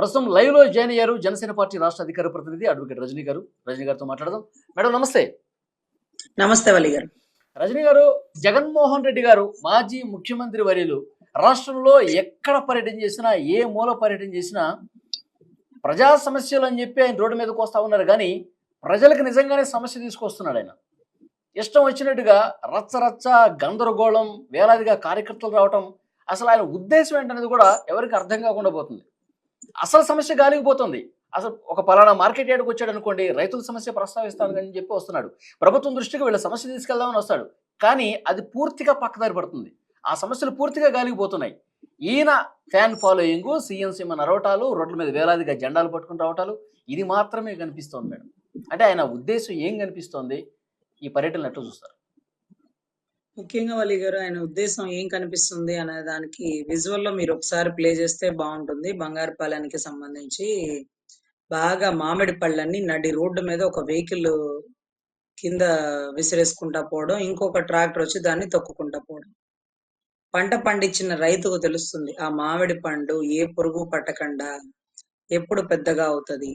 ప్రస్తుతం లైవ్లో జాయిన్ అయ్యారు జనసేన పార్టీ రాష్ట్ర అధికార ప్రతినిధి అడ్వకేట్ రజనీ గారు. రజనీ గారితో మాట్లాడదాం. మేడం నమస్తే. నమస్తే వలి గారు. రజనీ గారు జగన్మోహన్ రెడ్డి గారు మాజీ ముఖ్యమంత్రి వర్యులు రాష్ట్రంలో ఎక్కడ పర్యటన చేసినా ఏ మూల పర్యటన చేసినా ప్రజా సమస్యలు అని చెప్పి ఆయన రోడ్డు మీదకి వస్తా ఉన్నారు. కానీ ప్రజలకు నిజంగానే సమస్య తీసుకొస్తున్నాడు ఆయన. ఇష్టం వచ్చినట్టుగా రచ్చ రచ్చ గందరగోళం వేలాదిగా కార్యకర్తలు రావటం అసలు ఆయన ఉద్దేశం ఏంటనేది కూడా ఎవరికి అర్థం కాకుండా పోతుంది. అసలు సమస్య గాలిగిపోతుంది అసలు ఒక పలానా మార్కెట్ యార్డ్కి వచ్చాడు అనుకోండి రైతుల సమస్య ప్రస్తావిస్తాను అని చెప్పి వస్తున్నాడు. ప్రభుత్వం దృష్టికి వీళ్ళ సమస్య తీసుకెళ్దామని వస్తాడు. కానీ అది పూర్తిగా పక్కదారి పడుతుంది. ఆ సమస్యలు పూర్తిగా గాలిగిపోతున్నాయి ఈయన ఫ్యాన్ ఫాలోయింగ్ సీఎం సీఎం నరవటాలు రోడ్ల మీద వేలాదిగా జెండాలు పట్టుకుని రావటాలు ఇది మాత్రమే కనిపిస్తోంది మేడం. అంటే ఆయన ఉద్దేశం ఏం కనిపిస్తోంది? ఈ పర్యటన ఎట్లా చూస్తారు? ముఖ్యంగా వలి గారు ఆయన ఉద్దేశం ఏం కనిపిస్తుంది అనే దానికి విజువల్లో మీరు ఒకసారి ప్లే చేస్తే బాగుంటుంది. బంగారు బంగారుపాలెనికి సంబంధించి బాగా మామిడి పళ్ళన్ని నడి రోడ్డు మీద ఒక వెహికల్ కింద విసిరేసుకుంటా పోవడం ఇంకొక ట్రాక్టర్ వచ్చి దాన్ని తొక్కుకుంటా పోవడం. పంట పండించిన రైతుకు తెలుస్తుంది ఆ మామిడి పండు ఏ పురుగు పట్టకుండా ఎప్పుడు పెద్దగా అవుతది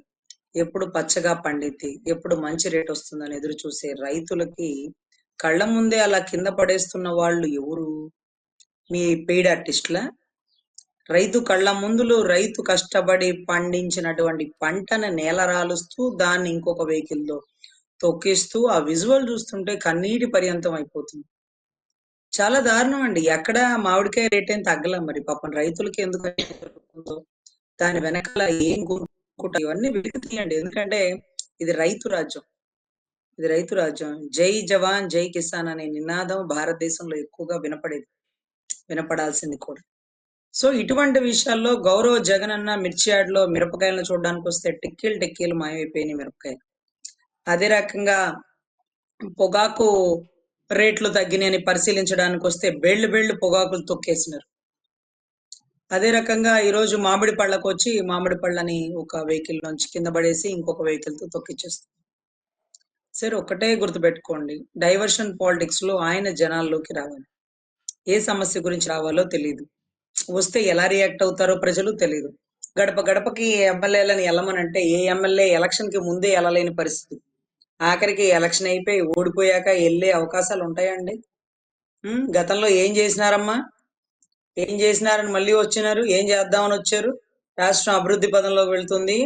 ఎప్పుడు పచ్చగా పండిద్ది ఎప్పుడు మంచి రేట్ వస్తుందని ఎదురు చూసే రైతులకి కళ్ళ ముందే అలా కింద పడేస్తున్న వాళ్ళు ఎవరు? మీ పెయిడ్ ఆర్టిస్టుల రైతు కళ్ళ ముందులు రైతు కష్టపడి పండించినటువంటి పంటను నేల రాలుస్తూ దాన్ని ఇంకొక వెహికల్లో తొక్కిస్తూ ఆ విజువల్ చూస్తుంటే కన్నీటి పర్యంతం అయిపోతుంది. చాలా దారుణం అండి. ఎక్కడ మామిడికాయ రేట్ ఏం తగ్గల మరి? పాపం రైతులకి ఎందుకు దాని వెనకాల ఏం కోరుకుంటా ఇవన్నీ వెలికి తీయండి ఎందుకంటే ఇది రైతు రాజ్యం. ఇది రైతు రాజ్యం. జై జవాన్ జై కిసాన్ అనే నినాదం భారతదేశంలో ఎక్కువగా వినపడేది వినపడాల్సింది కూడా. సో ఇటువంటి విషయాల్లో గౌరవ జగన్ అన్న మిర్చి యార్డ్లో మిరపకాయలను చూడడానికి వస్తే టిక్కీలు టిక్కీలు మాయమైపోయినాయి మిరపకాయలు. అదే రకంగా పొగాకు రేట్లు తగ్గినాయని పరిశీలించడానికి వస్తే బెళ్ళు బెళ్ళు పొగాకులు తొక్కేసినారు. అదే రకంగా ఈ రోజు మామిడి పళ్ళకు వచ్చి మామిడి పళ్ళని ఒక వెహికల్ నుంచి కింద పడేసి ఇంకొక వెహికల్తో తొక్కిచ్చేస్తారు సరే ఒకటే గుర్తుపెట్టుకోండి. డైవర్షన్ పాలిటిక్స్లో ఆయన జనాల్లోకి రావాలి. ఏ సమస్య గురించి రావాలో తెలియదు వస్తే ఎలా రియాక్ట్ అవుతారో ప్రజలు తెలియదు గడప గడపకి ఎమ్మెల్యేలను వెళ్ళమనంటే ఏ ఎమ్మెల్యే ఎలక్షన్కి ముందే వెళ్ళలేని పరిస్థితి. ఆఖరికి ఎలక్షన్ అయిపోయి ఓడిపోయాక వెళ్ళే అవకాశాలు ఉంటాయండి. గతంలో ఏం చేసినారమ్మా? ఏం చేసినారని మళ్ళీ వచ్చినారు? ఏం చేద్దామని వచ్చారు? రాష్ట్రం అభివృద్ధి పదంలోకి వెళ్తుంది.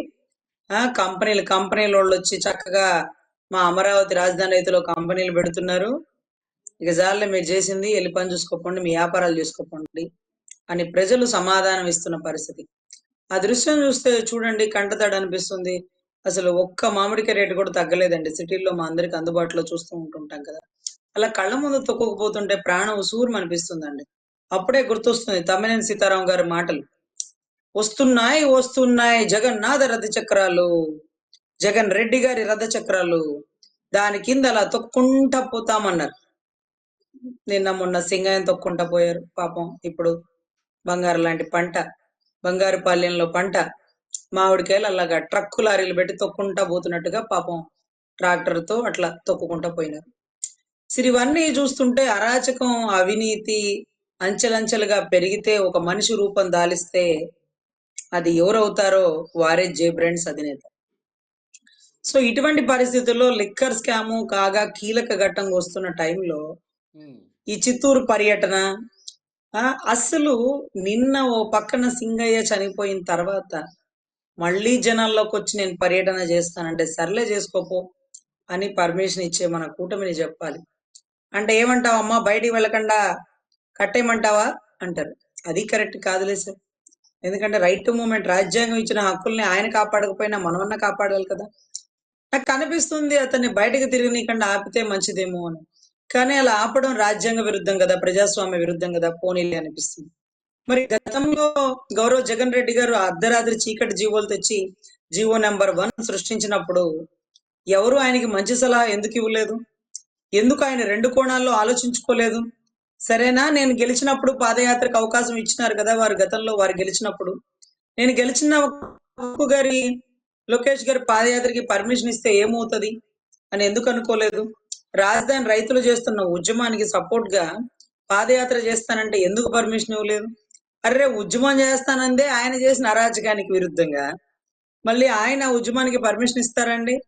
కంపెనీలు కంపెనీల వాళ్ళు వచ్చి చక్కగా మా అమరావతి రాజధాని రైతులో కంపెనీలు పెడుతున్నారు. ఇక జాలే మీరు చేసింది వెళ్ళి పని చూసుకోకండి మీ వ్యాపారాలు చూసుకోకండి అని ప్రజలు సమాధానం ఇస్తున్న పరిస్థితి. ఆ దృశ్యం చూస్తే చూడండి కంటతాడు అనిపిస్తుంది. అసలు ఒక్క మామిడికాయ రేటు కూడా తగ్గలేదండి. సిటీల్లో మా అందరికి అందుబాటులో చూస్తూ ఉంటుంటాం కదా. అలా కళ్ళ ముందు తొక్కుకుపోతుంటే ప్రాణం ఉసూరు అనిపిస్తుందండి. అప్పుడే గుర్తొస్తుంది తమ్మినేని సీతారాం గారి మాటలు. వస్తున్నాయి వస్తున్నాయి జగన్నాథ రథ చక్రాలు జగన్ రెడ్డి గారి రథ చక్రాలు దాని కింద అలా తొక్కుంటా పోతామన్నారు. నిన్న మొన్న సింగయ్య తొక్కుంటా పోయారు పాపం. ఇప్పుడు బంగారు లాంటి పంట బంగారు పాలెంలో పంట మామిడికాయలు అలాగా ట్రక్కు లారీలు పెట్టి తొక్కుంటా పోతున్నట్టుగా పాపం ట్రాక్టర్తో అట్లా తొక్కుకుంటా పోయినారు. సరే ఇవన్నీ చూస్తుంటే అరాచకం అవినీతి అంచెలంచెలుగా పెరిగితే ఒక మనిషి రూపం దాలిస్తే అది ఎవరవుతారో వారే జే బ్రాండ్స్ అధినేత. సో ఇటువంటి పరిస్థితుల్లో లిక్కర్ స్కాము కాగా కీలక ఘట్టంగా వస్తున్న టైంలో ఈ చిత్తూరు పర్యటన ఆ, అసలు నిన్న ఓ పక్కన సింగయ్య చనిపోయిన తర్వాత మళ్ళీ జనాల్లోకి వచ్చి నేను పర్యటన చేస్తానంటే సర్లే చేసుకోపో అని పర్మిషన్ ఇచ్చే మన కూటమిని చెప్పాలి. అంటే ఏమంటావమ్మా బయటికి వెళ్ళకుండా కట్టేయమంటావా? అంటారు. అది కరెక్ట్ కాదులే సార్. ఎందుకంటే రైట్ టు మూమెంట్ రాజ్యాంగం ఇచ్చిన హక్కుల్ని ఆయన కాపాడకపోయినా మనమన్నా కాపాడాలి కదా. నాకు కనిపిస్తుంది అతన్ని బయటకు తిరగనీయకుండా ఆపితే మంచిదేమో అని. కానీ అలా ఆపడం రాజ్యాంగ విరుద్ధం కదా ప్రజాస్వామ్య విరుద్ధం కదా పోనీలే అనిపిస్తుంది. మరి గతంలో గౌరవ్ జగన్ రెడ్డి గారు అర్ధరాత్రి చీకటి జీవోలు తెచ్చి జీవో నెంబర్ వన్ సృష్టించినప్పుడు ఎవరు ఆయనకి మంచి సలహా ఎందుకు ఇవ్వలేదు? ఎందుకు ఆయన రెండు కోణాల్లో ఆలోచించుకోలేదు? సరేనా నేను గెలిచినప్పుడు పాదయాత్రకు అవకాశం ఇచ్చినారు కదా వారు గతంలో వారు గెలిచినప్పుడు. నేను గెలిచిన గారి లోకేష్ గారి పాదయాత్రకి పర్మిషన్ ఇస్తే ఏమవుతది? అని ఎందుకు అనుకోలేదు? రాజధాని రైతులు చేస్తున్న ఉద్యమానికి సపోర్ట్గా పాదయాత్ర చేస్తానంటే ఎందుకు పర్మిషన్ ఇవ్వలేదు? అర్రే ఉద్యమం చేస్తానందే ఆయన చేసిన అరాచకానికి విరుద్ధంగా. మళ్ళీ ఆయన ఉద్యమానికి పర్మిషన్ ఇస్తారండి?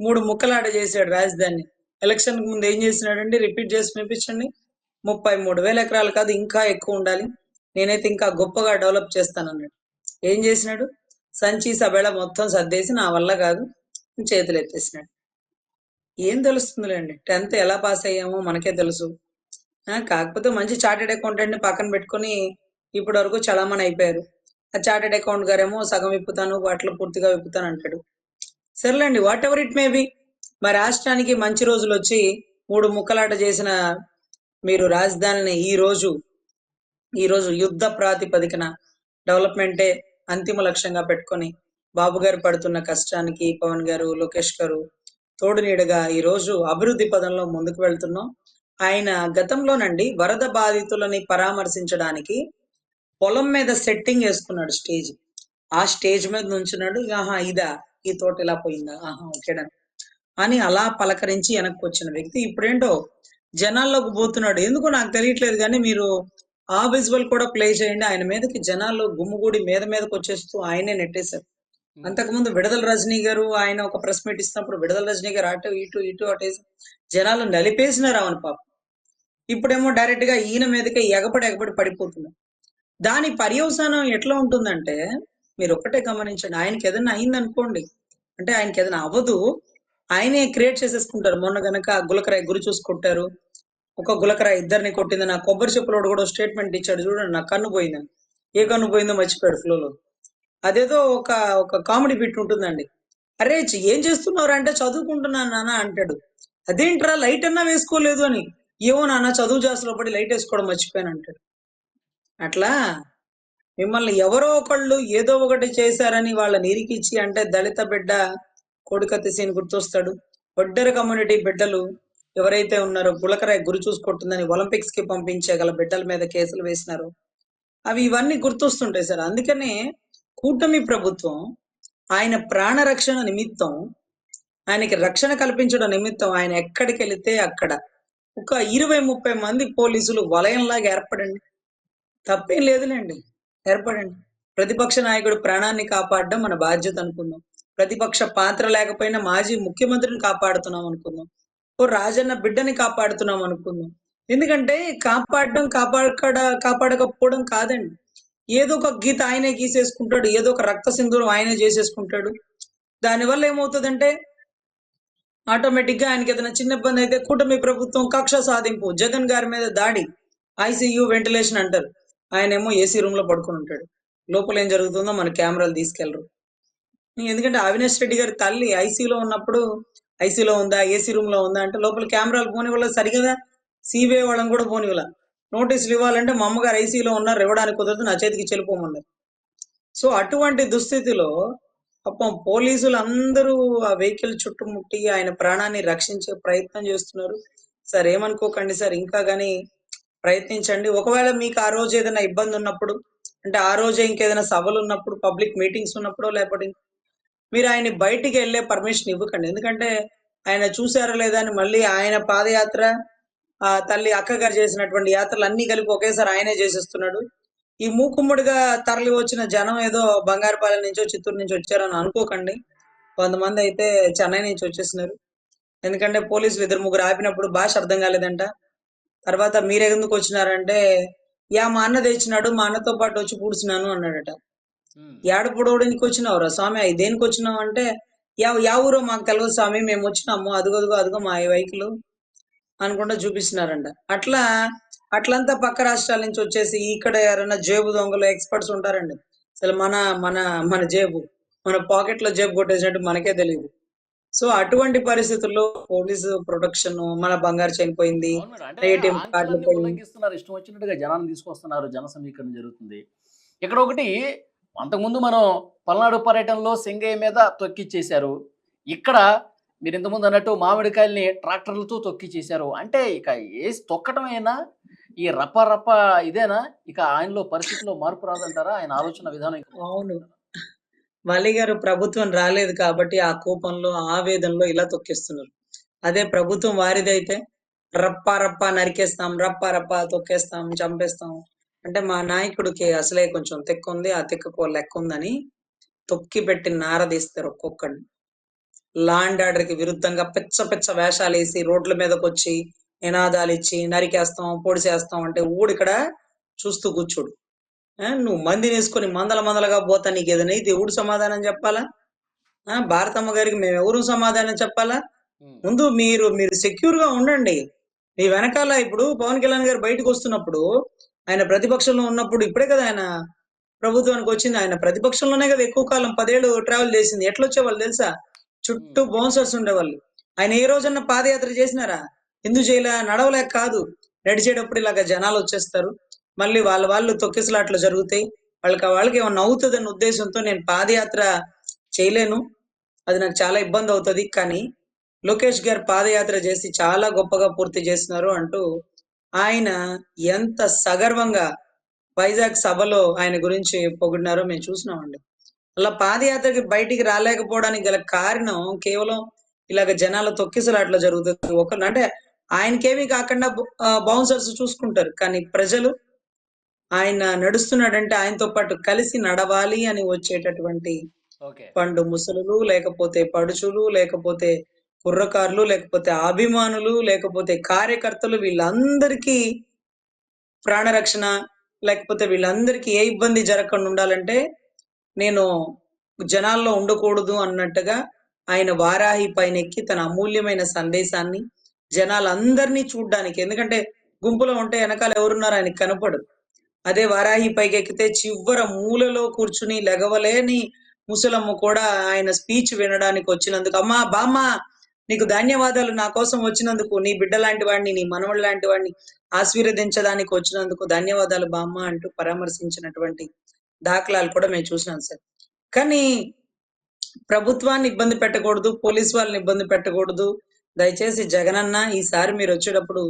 మూడు ముక్కలాట చేశాడు రాజధాని. ఎలక్షన్ ముందు ఏం చేసినాడండి? రిపీట్ చేసి వినిపించండి. ముప్పై మూడు వేల ఎకరాలు కాదు ఇంకా ఎక్కువ ఉండాలి. నేనైతే ఇంకా గొప్పగా డెవలప్ చేస్తానన్నాడు. ఏం చేసినాడు? సంచి సబేళ మొత్తం సర్దేసి నా వల్ల కాదు చేతులు ఎత్తేసినాడు. ఏం తెలుస్తుందిలేండి? టెన్త్ ఎలా పాస్ అయ్యామో మనకే తెలుసు. కాకపోతే మంచి చార్టెడ్ అకౌంటెంట్ని పక్కన పెట్టుకొని ఇప్పటి వరకు చలామణి అయిపోయారు. ఆ చార్టెడ్ అకౌంట్ గారేమో సగం విప్పుతాను వాటిలో పూర్తిగా విప్పుతాను అంటాడు. సర్లేండి whatever it may be మా రాష్ట్రానికి మంచి రోజులు వచ్చి మూడు ముక్కలాట చేసిన మీరు రాజధానిని ఈ రోజు ఈ రోజు యుద్ధ ప్రాతిపదికన డెవలప్మెంటే అంతిమ లక్ష్యంగా పెట్టుకొని బాబు గారు పడుతున్న కష్టానికి పవన్ గారు లోకేష్ గారు తోడు నీడగా ఈ రోజు అభివృద్ధి పదంలో ముందుకు వెళ్తున్నాం. ఆయన గతంలోనండి వరద బాధితులని పరామర్శించడానికి పొలం మీద సెట్టింగ్ వేసుకున్నాడు స్టేజ్. ఆ స్టేజ్ మీద నుంచున్నాడు ఆహా ఇదా ఈ తోట ఇలా పోయిందా? ఆహా ఓకేడా. అని అలా పలకరించి వెనక్కి వచ్చిన వ్యక్తి ఇప్పుడేంటో జనాల్లోకి పోతున్నాడు. ఎందుకో నాకు తెలియట్లేదు కానీ మీరు ఆ విజువల్ కూడా ప్లే చేయండి. ఆయన మీదకి జనాలు గుమ్ముగూడి మీద మీదకి వచ్చేస్తూ ఆయనే నెట్టేశారు. అంతకుముందు విడుదల రజనీ గారు ఆయన ఒక ప్రెస్ మీట్ ఇస్తున్నప్పుడు విడుదల రజనీ గారు అటు ఇటు ఇటు అటేసి జనాలు నలిపేసినారు ఆమెను పాప. ఇప్పుడేమో డైరెక్ట్గా ఈయన మీదకే ఎగపడి ఎగపడి పడిపోతున్నారు. దాని పర్యవసానం ఎట్లా ఉంటుందంటే మీరు ఒక్కటే గమనించండి. ఆయనకి ఏదైనా అయింది అనుకోండి అంటే ఆయనకి ఏదైనా అవ్వదు ఆయనే క్రియేట్ చేసేసుకుంటారు. మొన్న గనక గులకరాయ్ గురి చూసుకుంటారు ఒక గులకరా ఇద్దరిని కొట్టింది. నా కొబ్బరి చెప్పులోడు కూడా స్టేట్మెంట్ ఇచ్చాడు. చూడండి నా కన్ను పోయిందని ఏ కన్ను పోయిందో మర్చిపోయాడు ఫ్లోలో. అదేదో ఒక ఒక కామెడీ బిట్ ఉంటుందండి. అరే ఏం చేస్తున్నారు అంటే చదువుకుంటున్నాను నాన్న అంటాడు. అదేంట్రా లైట్ అన్నా వేసుకోలేదు అని. ఏమో నాన్న చదువు జాసులో పడి లైట్ వేసుకోవడం మర్చిపోయాను అంటాడు. అట్లా మిమ్మల్ని ఎవరో ఒకళ్ళు ఏదో ఒకటి చేశారని వాళ్ళని ఇరికిచ్చి అంటే దళిత బిడ్డ కోడికత్తి సీన్ గుర్తొస్తాడు. ఒడ్డెర కమ్యూనిటీ బిడ్డలు ఎవరైతే ఉన్నారో గులకరాయి గురి చూసుకుంటుందని ఒలింపిక్స్కి పంపించగల బిడ్డల మీద కేసులు వేసినారు అవి ఇవన్నీ గుర్తొస్తుంటాయి సార్. అందుకనే కూటమి ప్రభుత్వం ఆయన ప్రాణ రక్షణ నిమిత్తం ఆయనకి రక్షణ కల్పించడం నిమిత్తం ఆయన ఎక్కడికి వెళితే అక్కడ ఒక ఇరవై ముప్పై మంది పోలీసులు వలయంలాగా ఏర్పడండి. తప్పేం లేదులేండి. ఏర్పడండి. ప్రతిపక్ష నాయకుడు ప్రాణాన్ని కాపాడడం మన బాధ్యత అనుకుందాం. ప్రతిపక్ష పాత్ర లేకపోయినా మాజీ ముఖ్యమంత్రిని కాపాడుతున్నాం అనుకుందాం. ఓ రాజన్న బిడ్డని కాపాడుతున్నాం అనుకుందాం. ఎందుకంటే కాపాడడం కాపాడ కాపాడకపోవడం కాదండి. ఏదో ఒక గీత ఆయనే గీసేసుకుంటాడు ఏదో ఒక రక్త సింధూరం ఆయనే చేసేసుకుంటాడు. దానివల్ల ఏమవుతుందంటే ఆటోమేటిక్గా ఆయనకి ఏదైనా చిన్న ఇబ్బంది అయితే కూటమి ప్రభుత్వం కక్ష సాధింపు జగన్ గారి మీద దాడి ఐసీయూ వెంటిలేషన్ అంటారు. ఆయన ఏమో ఏసీ రూమ్లో పడుకొని ఉంటాడు. లోపల ఏం జరుగుతుందో మన కెమెరాలు తీసుకెళ్ళరు ఎందుకంటే అవినాష్ రెడ్డి గారి తల్లి ఐసీలో ఉన్నప్పుడు ఐసీలో ఉందా ఏసీ రూమ్లో ఉందా అంటే లోపల కెమెరాలు పోనివ్వలేదు సరిగదా? సిబిఐ వాళ్ళని కూడా పోనివ్వాల. నోటీసులు ఇవ్వాలంటే మా అమ్మగారు ఐసీలో ఉన్నారు ఇవ్వడానికి కుదరదు నా చేతికి చెల్లిపోమన్నారు. సో అటువంటి దుస్థితిలో పాపం పోలీసులు అందరూ ఆ వెహికల్ చుట్టుముట్టి ఆయన ప్రాణాన్ని రక్షించే ప్రయత్నం చేస్తున్నారు. సార్ ఏమనుకోకండి సార్ ఇంకా కానీ ప్రయత్నించండి. ఒకవేళ మీకు ఆ రోజు ఏదైనా ఇబ్బంది ఉన్నప్పుడు అంటే ఆ రోజే ఇంకేదైనా సభలు ఉన్నప్పుడు పబ్లిక్ మీటింగ్స్ ఉన్నప్పుడు లేకపోతే మీరు ఆయన బయటికి వెళ్ళే పర్మిషన్ ఇవ్వకండి. ఎందుకంటే ఆయన చూశారో లేదా అని మళ్ళీ ఆయన పాదయాత్ర ఆ తల్లి అక్క గారు చేసినటువంటి యాత్రలు అన్ని కలిపి ఒకేసారి ఆయనే చేసేస్తున్నాడు. ఈ మూకుమ్మడిగా తరలి వచ్చిన జనం ఏదో బంగారుపాలెం నుంచో చిత్తూరు నుంచి వచ్చారని అనుకోకండి. కొంతమంది అయితే చెన్నై నుంచి వచ్చేసినారు. ఎందుకంటే పోలీసులు ఇద్దరు ముగ్గురు ఆపినప్పుడు భాష అర్థం కాలేదంట. తర్వాత మీరెందుకు వచ్చినారంటే యా మా అన్న తెచ్చినాడు మా అన్నతో పాటు వచ్చి పూడ్చినాను అన్నాడట. ఏడ పొడవడానికి వచ్చినావురా స్వామి? అయి దేనికి వచ్చినావు అంటే యా యా ఊరో మాకు తెలియదు స్వామి మేము వచ్చినాము అదిగో అదిగో అదిగో మా వెహికల్ అనుకుంటా చూపిస్తున్నారంట. అట్లా అట్లంతా పక్క రాష్ట్రాల నుంచి వచ్చేసి ఇక్కడ ఎవరైనా జేబు దొంగలు ఎక్స్పర్ట్స్ ఉంటారండి. అసలు మన మన మన జేబు మన పాకెట్లో జేబు కొట్టేసినట్టు మనకే తెలియదు సో అటువంటి పరిస్థితుల్లో పోలీసు ప్రొటెక్షన్ మన బంగారు చనిపోయింది కార్డులు ఉల్లంఘిస్తున్నారు. ఇష్టం వచ్చినట్టుగా జనాన్ని తీసుకొస్తున్నారు జన సమీకరణ జరుగుతుంది. ఇక్కడ ఒకటి అంతకుముందు మనం పల్నాడు పర్యటనలో సింగయ్య మీద తొక్కిచ్చేశారు. ఇక్కడ మీరు ఇంతకుముందు అన్నట్టు మామిడికాయల్ని ట్రాక్టర్లతో తొక్కిచ్చేశారు. అంటే ఇక వేసి తొక్కటమేనా ఈ రప్ప రప్ప ఇదేనా? ఇక ఆయనలో పరిస్థితిలో మార్పు రాదంటారా? ఆయన ఆలోచన విధానం అవును. మల్లి గారు ప్రభుత్వం రాలేదు కాబట్టి ఆ కోపంలో ఆవేదనలో ఇలా తొక్కేస్తున్నారు. అదే ప్రభుత్వం వారిదైతే రప్ప రప్ప నరికేస్తాం రప్ప రప్ప తొక్కేస్తాం చంపేస్తాం. అంటే మా నాయకుడికి అసలే కొంచెం తెక్కు ఉంది ఆ తెక్కకు లెక్క ఉందని తొక్కి పెట్టి నారదీస్తారు ఒక్కొక్కడిని. లాండ్ ఆర్డర్కి విరుద్ధంగా పిచ్చ పిచ్చ వేషాలు వేసి రోడ్ల మీదకి వచ్చి నినాదాలు ఇచ్చి నరికేస్తాం పొడిసేస్తాం అంటే ఊడు ఇక్కడ చూస్తూ కూర్చోడు. నువ్వు మందిని వేసుకొని మందల మందలుగా పోతా నీకు ఏదైనా అయితే ఊడు సమాధానం చెప్పాలా? ఆ, భారతమ్మ గారికి మేము ఎవరు సమాధానం చెప్పాలా. ముందు మీరు మీరు సెక్యూర్గా ఉండండి. మీ వెనకాల ఇప్పుడు పవన్ కళ్యాణ్ గారు బయటకు వస్తున్నప్పుడు ఆయన ప్రతిపక్షంలో ఉన్నప్పుడు ఇప్పుడే కదా ఆయన ప్రభుత్వానికి వచ్చింది. ఆయన ప్రతిపక్షంలోనే కదా ఎక్కువ కాలం పదేళ్ళు ట్రావెల్ చేసింది. ఎట్లా వచ్చేవాళ్ళు తెలుసా? చుట్టూ బౌన్సర్స్ ఉండేవాళ్ళు. ఆయన ఏ రోజన్నా పాదయాత్ర చేసినారా? ఎందుకు చేయలే నడవలేక కాదు. నడిచేటప్పుడు ఇలాగ జనాలు వచ్చేస్తారు. మళ్ళీ వాళ్ళ వాళ్ళు తొక్కిసలాట్లు జరుగుతాయి. వాళ్ళకి వాళ్ళకి ఏమన్నా అవుతుందన్న ఉద్దేశంతో నేను పాదయాత్ర చేయలేను. అది నాకు చాలా ఇబ్బంది అవుతుంది. కానీ లోకేష్ గారు పాదయాత్ర చేసి చాలా గొప్పగా పూర్తి చేస్తున్నారు అంటూ ఆయన ఎంత సగర్వంగా వైజాగ్ సభలో ఆయన గురించి పొగిడినారో మేము చూసినామండి. అలా పాదయాత్రకి బయటికి రాలేకపోవడానికి గల కారణం కేవలం ఇలాగ జనాల తొక్కిసలాట్లో జరుగుతుంది. ఒకరు అంటే ఆయనకేమీ కాకుండా బౌన్సర్స్ చూసుకుంటారు. కానీ ప్రజలు ఆయన నడుస్తున్నాడంటే ఆయనతో పాటు కలిసి నడవాలి అని వచ్చేటటువంటి పండు ముసలులు లేకపోతే పడుచులు లేకపోతే కుర్రకారులు లేకపోతే అభిమానులు లేకపోతే కార్యకర్తలు వీళ్ళందరికీ ప్రాణరక్షణ లేకపోతే వీళ్ళందరికీ ఏ ఇబ్బంది జరగకుండా ఉండాలంటే నేను జనాల్లో ఉండకూడదు అన్నట్టుగా ఆయన వారాహి పైన ఎక్కి తన అమూల్యమైన సందేశాన్ని జనాలందరినీ చూడ్డానికి ఎందుకంటే గుంపులో ఉంటే వెనకాల ఎవరున్నారు ఆయనకి కనపడదు. అదే వారాహి పైకి ఎక్కితే చివర మూలలో కూర్చుని లెగవలేని ముసలమ్మ కూడా ఆయన స్పీచ్ వినడానికి వచ్చినందుకు అమ్మా బామ్మ నీకు ధన్యవాదాలు నా కోసం వచ్చినందుకు నీ బిడ్డ లాంటి వాడిని నీ మనవడు లాంటి వాడిని ఆశీర్వదించడానికి వచ్చినందుకు ధన్యవాదాలు బామ్మ అంటూ పరామర్శించినటువంటి దాఖలాలు కూడా మేము చూసినాం సార్. కానీ ప్రభుత్వాన్ని ఇబ్బంది పెట్టకూడదు పోలీస్ వాళ్ళని ఇబ్బంది పెట్టకూడదు. దయచేసి జగనన్న ఈసారి మీరు వచ్చేటప్పుడు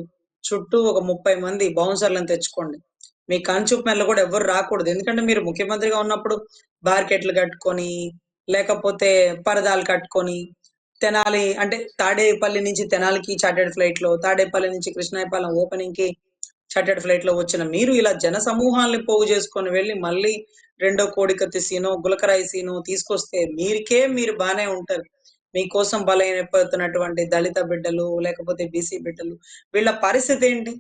చుట్టూ ఒక ముప్పై మంది బౌన్సర్లను తెచ్చుకోండి. మీ కంచుపు మెల్ల కూడా ఎవరు రాకూడదు. ఎందుకంటే మీరు ముఖ్యమంత్రిగా ఉన్నప్పుడు బార్కెట్లు కట్టుకొని లేకపోతే పరదాలు కట్టుకొని తెనాలి అంటే తాడేపల్లి నుంచి తెనాలికి చార్టెడ్ ఫ్లైట్లో తాడేపల్లి నుంచి కృష్ణాయపాలెం ఓపెనింగ్కి చార్టెడ్ ఫ్లైట్లో వచ్చిన మీరు ఇలా జన సమూహాల్ని పోగు చేసుకొని వెళ్ళి మళ్ళీ రెండో కోడికత్తి సీను గులకరాయి సీను తీసుకొస్తే మీరికే మీరు బానే ఉంటారు. మీకోసం బలైపోతున్నటువంటి దళిత బిడ్డలు లేకపోతే బీసీ బిడ్డలు వీళ్ళ పరిస్థితి ఏంటి?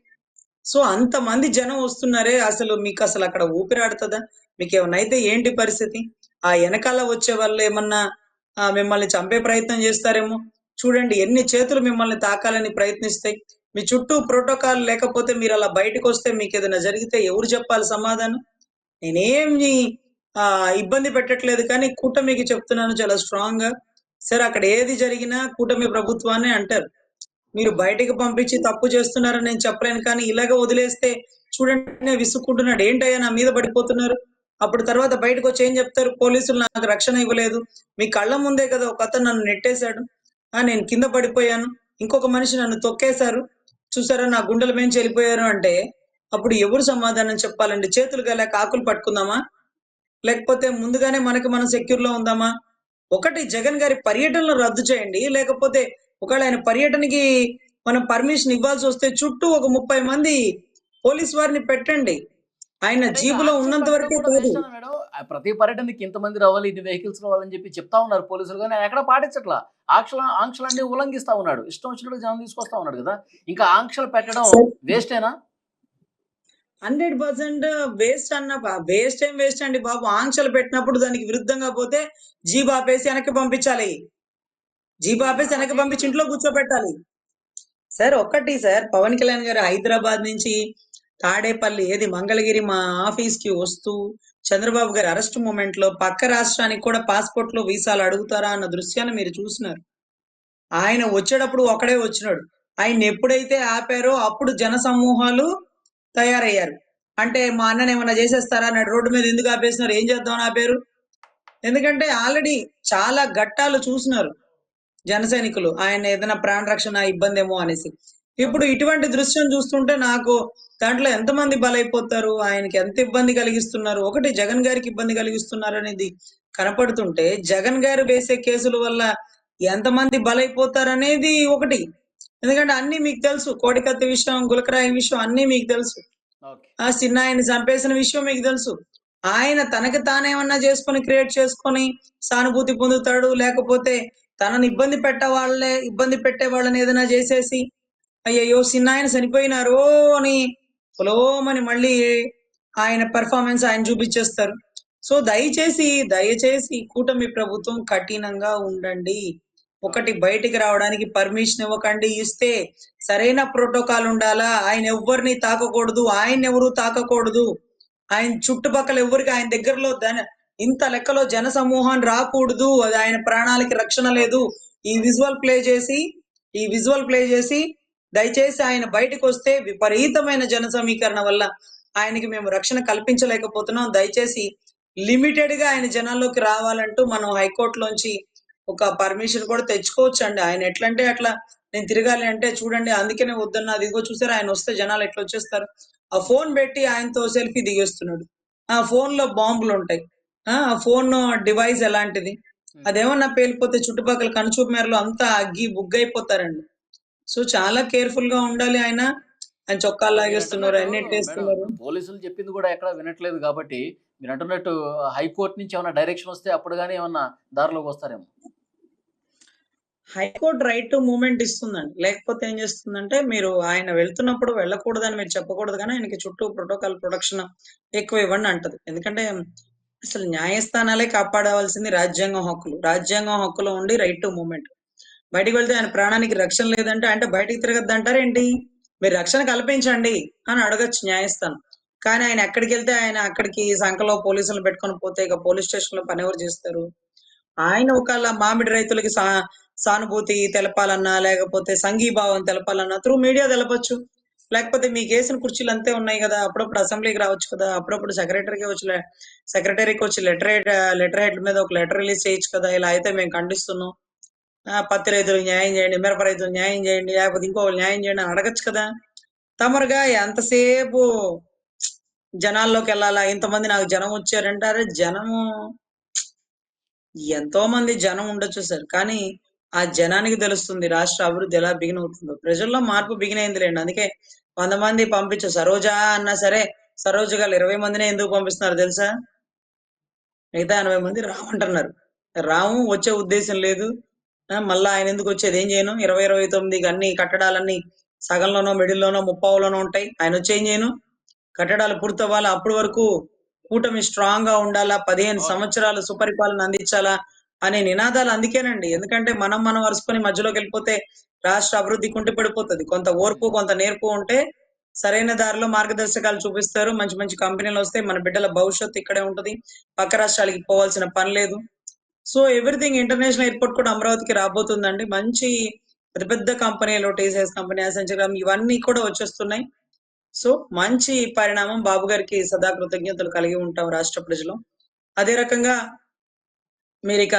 సో అంతమంది జనం వస్తున్నారే అసలు మీకు అసలు అక్కడ ఊపిరాడుతుందా? మీకు ఏమైనా అయితే ఏంటి పరిస్థితి? ఆ వెనకాల వచ్చే వాళ్ళు ఏమన్నా మిమ్మల్ని చంపే ప్రయత్నం చేస్తారేమో. చూడండి ఎన్ని చేతులు మిమ్మల్ని తాకాలని ప్రయత్నిస్తాయి మీ చుట్టూ ప్రోటోకాల్ లేకపోతే మీరు అలా బయటకు వస్తే మీకు ఏదైనా జరిగితే ఎవరు చెప్పాలి సమాధానం? నేనేమి ఆ ఇబ్బంది పెట్టట్లేదు కానీ కూటమికి చెప్తున్నాను చాలా స్ట్రాంగ్గా సరే అక్కడ ఏది జరిగినా కూటమి ప్రభుత్వాన్ని అంటారు. మీరు బయటకు పంపించి తప్పు చేస్తున్నారని నేను చెప్పలేను కానీ ఇలాగ వదిలేస్తే చూడండి విసుక్కుంటున్నాడు. ఏంటయ్యా నా మీద పడిపోతున్నారు? అప్పుడు తర్వాత బయటకు వచ్చి ఏం చెప్తారు? పోలీసులు నాకు రక్షణ ఇవ్వలేదు. మీ కళ్ళ ముందే కదా ఒక అతను నన్ను నెట్టేశాడు. ఆ నేను కింద పడిపోయాను. ఇంకొక మనిషి నన్ను తొక్కేశారు. చూసారా నా గుండెల మీద వెళ్ళిపోయారు అంటే అప్పుడు ఎవరు సమాధానం చెప్పాలండి? చేతులు గల ఆకులు పట్టుకుందామా? లేకపోతే ముందుగానే మనకి మనం సెక్యూర్లో ఉందామా? ఒకటి జగన్ గారి పర్యటనలు రద్దు చేయండి. లేకపోతే ఒకవేళ ఆయన పర్యటనకి మనం పర్మిషన్ ఇవ్వాల్సి వస్తే చుట్టూ ఒక ముప్పై మంది పోలీస్ వారిని పెట్టండి. ఆయన జీబులో ఉన్నంత వరకే వేస్ట్ ప్రతి పర్యటనకి ఇంతమంది రావాలి ఇన్ని వెహికల్స్ రావాలని చెప్పి చెప్తా ఉన్నారు పోలీసులు. కానీ ఎక్కడ పాటించట్లా? ఆంక్షల ఆంక్షలన్నీ ఉల్లంఘిస్తా ఉన్నాడు. ఇష్టం వచ్చినట్టు జనం తీసుకొస్తా ఉన్నాడు కదా. ఇంకా ఆంక్షలు పెట్టడం సార్ వేస్టేనా? హండ్రెడ్ పర్సెంట్ వేస్ట్ అన్న వేస్ట్ ఏం వేస్ట్ అండి బాబు? ఆంక్షలు పెట్టినప్పుడు దానికి విరుద్ధంగా పోతే జీబ్ ఆపేసి వెనక్కి పంపించాలి. జీబ్ ఆపేసి వెనక్కి పంపించి ఇంట్లో కూర్చోబెట్టాలి. సార్ ఒక్కటి సార్ పవన్ కళ్యాణ్ గారు హైదరాబాద్ నుంచి తాడేపల్లి ఏది మంగళగిరి మా ఆఫీస్కి వస్తూ చంద్రబాబు గారి అరెస్ట్ మూమెంట్లో పక్క రాష్ట్రానికి కూడా పాస్పోర్ట్లో వీసాలు అడుగుతారా అన్న దృశ్యాన్ని మీరు చూసినారు. ఆయన వచ్చేటప్పుడు ఒకడే వచ్చినాడు. ఆయన ఎప్పుడైతే ఆపారో అప్పుడు జన సమూహాలు తయారయ్యారు. అంటే మా అన్నని ఏమన్నా చేసేస్తారా అన్నాడు. రోడ్డు మీద ఎందుకు ఆపేసినారు? ఏం చేద్దామని ఆపారు? ఎందుకంటే ఆల్రెడీ చాలా ఘట్టాలు చూసినారు జన సైనికులు. ఆయన ఏదైనా ప్రాణ రక్షణ ఇబ్బంది ఏమో అనేసి. ఇప్పుడు ఇటువంటి దృశ్యం చూస్తుంటే నాకు దాంట్లో ఎంతమంది బలైపోతారు? ఆయనకి ఎంత ఇబ్బంది కలిగిస్తున్నారు? ఒకటి జగన్ గారికి ఇబ్బంది కలిగిస్తున్నారు అనేది కనపడుతుంటే జగన్ గారు వేసే కేసుల వల్ల ఎంతమంది బలైపోతారు అనేది ఒకటి. ఎందుకంటే అన్ని మీకు తెలుసు. కోడికత్తి విషయం గులకరాయి విషయం అన్ని మీకు తెలుసు. ఆ చిన్న ఆయన చంపేసిన విషయం మీకు తెలుసు. ఆయన తనకి తానేమన్నా చేసుకొని క్రియేట్ చేసుకొని సానుభూతి పొందుతాడు లేకపోతే తనని ఇబ్బంది పెట్టే వాళ్ళే ఇబ్బంది పెట్టే వాళ్ళని ఏదైనా చేసేసి అయ్యయ్యో చిన్న ఆయన చనిపోయినారు అని పొలోమని మళ్ళీ ఆయన పెర్ఫార్మెన్స్ ఆయన చూపించేస్తారు. సో దయచేసి దయచేసి కూటమి ప్రభుత్వం కఠినంగా ఉండండి. ఒకటి బయటికి రావడానికి పర్మిషన్ ఇవ్వకండి. ఇస్తే సరైన ప్రోటోకాల్ ఉండాలా? ఆయన ఎవరిని తాకకూడదు. ఆయన ఎవరు తాకకూడదు. ఆయన చుట్టుపక్కల ఎవరికి ఆయన దగ్గరలో ధన ఇంత లెక్కలో జన సమూహం రాకూడదు. అది ఆయన ప్రాణాలకి రక్షణ లేదు. ఈ విజువల్ ప్లే చేసి ఈ విజువల్ ప్లే చేసి దయచేసి ఆయన బయటకు వస్తే విపరీతమైన జన సమీకరణ వల్ల ఆయనకి మేము రక్షణ కల్పించలేకపోతున్నాం. దయచేసి లిమిటెడ్గా ఆయన జనాల్లోకి రావాలంటూ మనం హైకోర్టులోంచి ఒక పర్మిషన్ కూడా తెచ్చుకోవచ్చు అండి ఆయన ఎట్లంటే అట్లా నేను తిరగాలి అంటే చూడండి అందుకనే వద్దన్నా అదిగో చూసారు ఆయన వస్తే జనాలు ఎట్లా వచ్చేస్తారు? ఆ ఫోన్ పెట్టి ఆయనతో సెల్ఫీ దిగేస్తున్నాడు. ఆ ఫోన్లో బాంబులు ఉంటాయి ఆ ఫోన్ డివైస్ ఎలాంటిది? అదేమన్నా పేలిపోతే చుట్టుపక్కల కనుచూపు మేరలో అంతా అగ్గి బుగ్గైపోతారండి. సో చాలా కేర్ఫుల్గా ఉండాలి ఆయన. ఆయన చొక్కాలు లాగేస్తున్నారు అన్ని ఎట్టేస్తున్నారు మేడం, పోలీసులు చెప్పింది కూడా ఎక్కడ వినట్లేదు కాబట్టి మీరు అంటున్నట్టు హైకోర్టు నుంచి ఏమైనా డైరెక్షన్ వస్తే అప్పుడు కానీ ఏమన్నా దారిలోకి వస్తారేమో. హైకోర్టు రైట్ టు మూవ్మెంట్ ఇస్తుందండి. లేకపోతే ఏం చేస్తుందంటే మీరు ఆయన వెళ్తున్నప్పుడు వెళ్ళకూడదని మీరు చెప్పకూడదు కానీ ఆయనకి చుట్టూ ప్రోటోకాల్ ప్రొటెక్షన్ ఎక్కువ ఇవ్వండి అంటది. ఎందుకంటే అసలు న్యాయస్థానాలే కాపాడవలసింది రాజ్యాంగం హక్కులు. రాజ్యాంగం హక్కులో ఉండి రైట్ టు మూవ్మెంట్. బయటికి వెళ్తే ఆయన ప్రాణానికి రక్షణ లేదంటే అంటే బయటికి తిరగద్దు అంటారేంటి మీరు రక్షణ కల్పించండి అని అడగచ్చు న్యాయస్థానం. కానీ ఆయన ఎక్కడికి వెళ్తే ఆయన అక్కడికి సంఖలో పోలీసులు పెట్టుకొని పోతే ఇక పోలీస్ స్టేషన్లో పని ఎవరు చేస్తారు? ఆయన ఒకవేళ మామిడి రైతులకి సా సానుభూతి తెలపాలన్నా లేకపోతే సంఘీభావం తెలపాలన్నా త్రూ మీడియా తెలపచ్చు. లేకపోతే మీకు వేసిన కుర్చీలు అంతే ఉన్నాయి కదా అప్పుడప్పుడు అసెంబ్లీకి రావచ్చు కదా అప్పుడప్పుడు సెక్రటరీకి వచ్చి సెక్రటరీకి వచ్చి లెటర్ లెటర్ హెడ్ మీద ఒక లెటర్ రిలీజ్ చేయొచ్చు కదా ఇలా అయితే మేము ఖండిస్తున్నాం. పత్తి రైతులకు న్యాయం చేయండి మిరప రైతులకు న్యాయం చేయండి లేకపోతే ఇంకో న్యాయం చేయండి అడగచ్చు కదా. తమరుగా ఎంతసేపు జనాల్లోకి వెళ్ళాలా? ఇంతమంది నాకు జనం వచ్చారంటారే? జనము ఎంతో మంది జనం ఉండొచ్చు సార్. కానీ ఆ జనానికి తెలుస్తుంది రాష్ట్ర అభివృద్ధి ఎలా బిగిన్ అవుతుందో. ప్రజల్లో మార్పు బిగిన్ అయిందిలేండి అందుకే వంద మంది పంపించు. సరోజా అన్నా సరే సరోజ గారు ఇరవై మందినే ఎందుకు పంపిస్తున్నారు తెలుసా? మిగతా ఎనభై మంది రామంటున్నారు. రాము వచ్చే ఉద్దేశం లేదు. మళ్ళా ఆయన ఎందుకు వచ్చేది? ఏం చేయను? ఇరవై ఇరవై తొమ్మిదికి అన్ని కట్టడాలన్నీ సగంలోనో మిడిల్లోనో ముప్పావులోనో ఉంటాయి. ఆయన వచ్చి ఏం చేయను? కట్టడాలు పూర్తవ్వాలా? అప్పటి వరకు కూటమి స్ట్రాంగ్గా ఉండాలా? పదిహేను. సంవత్సరాలు సుపరిపాలన అందించాలా? అనే నినాదాలు అందుకేనండి. ఎందుకంటే మనం మనం వరుసుకొని మధ్యలోకి వెళ్ళిపోతే రాష్ట్ర అభివృద్ధి కుంటిపడిపోతుంది కొంత ఓర్పు కొంత నేర్పు ఉంటే సరైన దారిలో మార్గదర్శకాలు చూపిస్తారు. మంచి మంచి కంపెనీలు వస్తే మన బిడ్డల భవిష్యత్తు ఇక్కడే ఉంటది. పక్క రాష్ట్రాలకి పోవాల్సిన పని లేదు. సో ఎవ్రీథింగ్ ఇంటర్నేషనల్ ఎయిర్పోర్ట్ కూడా అమరావతికి రాబోతుందండి. మంచి పెద్ద పెద్ద కంపెనీలు టీసీఎస్ కంపెనీ అసెంచర్ ఇవన్నీ కూడా వచ్చేస్తున్నాయి. సో మంచి పరిణామం బాబు గారికి సదా కృతజ్ఞతలు కలిగి ఉంటాం రాష్ట్ర ప్రజలు. అదే రకంగా మీరు ఇక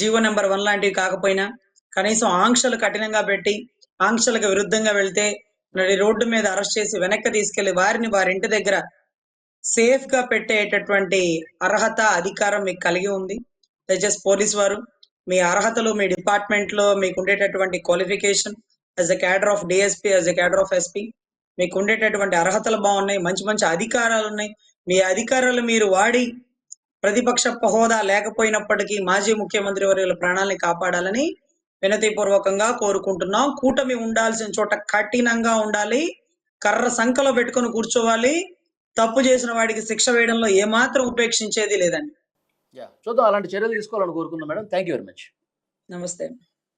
జీవో నెంబర్ వన్ లాంటివి కాకపోయినా కనీసం ఆంక్షలు కఠినంగా పెట్టి ఆంక్షలకు విరుద్ధంగా వెళ్తే రోడ్డు మీద అరెస్ట్ చేసి వెనక్కి తీసుకెళ్ళి వారిని వారి ఇంటి దగ్గర సేఫ్గా పెట్టేటటువంటి అర్హత అధికారం మీకు కలిగి ఉంది. దయచేసి పోలీస్ వారు మీ అర్హతలు మీ డిపార్ట్మెంట్లో మీకు ఉండేటటువంటి qualification as a cadre of DSP as a cadre of SP మీకు ఉండేటటువంటి అర్హతలు బాగున్నాయి మంచి మంచి అధికారాలు ఉన్నాయి మీ అధికారాలు మీరు వాడి ప్రతిపక్ష హోదా లేకపోయినప్పటికీ మాజీ ముఖ్యమంత్రి వర్యుల ప్రాణాలని కాపాడాలని వినతిపూర్వకంగా కోరుకుంటున్నాం. కూటమి ఉండాల్సిన చోట కఠినంగా ఉండాలి. కర్ర సంఖలో పెట్టుకొని కూర్చోవాలి. తప్పు చేసిన వాడికి శిక్ష వేయడంలో ఏమాత్రం ఉపేక్షించేది లేదండి. చూద్దాం అలాంటి చర్యలు తీసుకోవాలని కోరుకుందాం madam. Thank you very much నమస్తే.